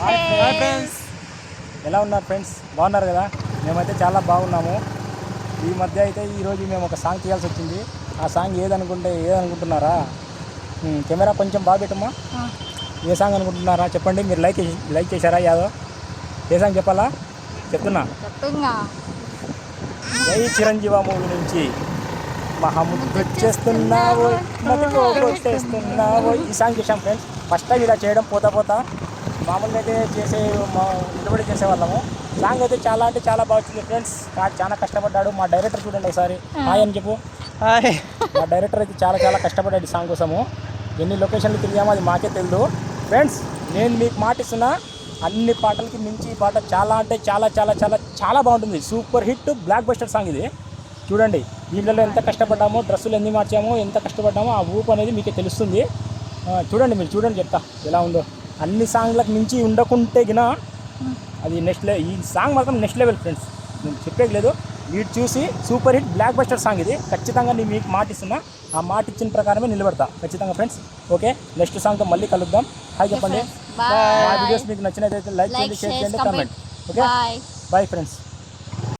Hi friends ఎలా ఉన్నారు friends బాగున్నారు కదా? మేమైతే చాలా బాగున్నాము. ఈ మధ్య అయితే ఈరోజు మేము ఒక సాంగ్ తీయాల్సి వచ్చింది. ఆ సాంగ్ ఏదనుకుంటే ఏదనుకుంటున్నారా? కెమెరా కొంచెం బాగా పెట్టమ్మా. ఏ సాంగ్ అనుకుంటున్నారా? చెప్పండి. మీరు లైక్ చేసి- లైక్ చేశారా యాదో? ఏ సాంగ్ చెప్పాలా? చెప్తున్నా. జై చిరంజీవ మూవీ నుంచి మతిపోగొట్టేస్తున్నావో ఈ సాంగ్ చేసాం ఫ్రెండ్స్ ఫస్ట్ టైం ఇలా చేయడం పోతా పోతా. మామూలుగా అయితే చేసే మా నిలబడి చేసేవాళ్ళము సాంగ్ అయితే చాలా అంటే చాలా బాగా వచ్చింది ఫ్రెండ్స్. చాలా కష్టపడ్డాడు. మా డైరెక్టర్ చూడండి ఒకసారి. హాయ్ అని చెప్పు. హాయ్ మా డైరెక్టర్ అయితే చాలా చాలా కష్టపడ్డాడు ఈ సాంగ్ కోసము. ఎన్ని లొకేషన్లు తిరిగామో అది మాకే తెలియదు ఫ్రెండ్స్ నేను మీకు మాట ఇస్తున్నా. అన్ని పాటలకి మించి ఈ పాట చాలా అంటే చాలా చాలా చాలా చాలా బాగుంటుంది. Super hit blockbuster song ఇది. చూడండి దీంట్లో ఎంత కష్టపడ్డామో డ్రెస్సులు ఎన్ని మార్చామో ఎంత కష్టపడ్డామో ఆ ఊపు అనేది మీకు తెలుస్తుంది. చూడండి మీరు చూడండి చెప్తా. ఎలా ఉందో. అన్ని సాంగ్లకు మించి ఉండకుంటే గిన అది నెక్స్ట్ లెవెల్ ఈ సాంగ్ మాత్రం నెక్స్ట్ లెవెల్ ఫ్రెండ్స్ నేను చెప్పేది లేదు. వీటి చూసి super hit blockbuster song ఇది. ఖచ్చితంగా నేను మీకు మాట ఇస్తున్నా. ఆ మాట ఇచ్చిన ప్రకారమే నిలబడతా. ఖచ్చితంగా ఫ్రెండ్స్ ఓకే నెక్స్ట్ సాంగ్తో మళ్ళీ కలుద్దాం. హాయ్ చెప్పండి. వీడియోస్ మీకు నచ్చినట్లయితే లైక్ లైక్ చేయండి షేర్ చేయండి కమెంట్ ఓకే బాయ్ ఫ్రెండ్స్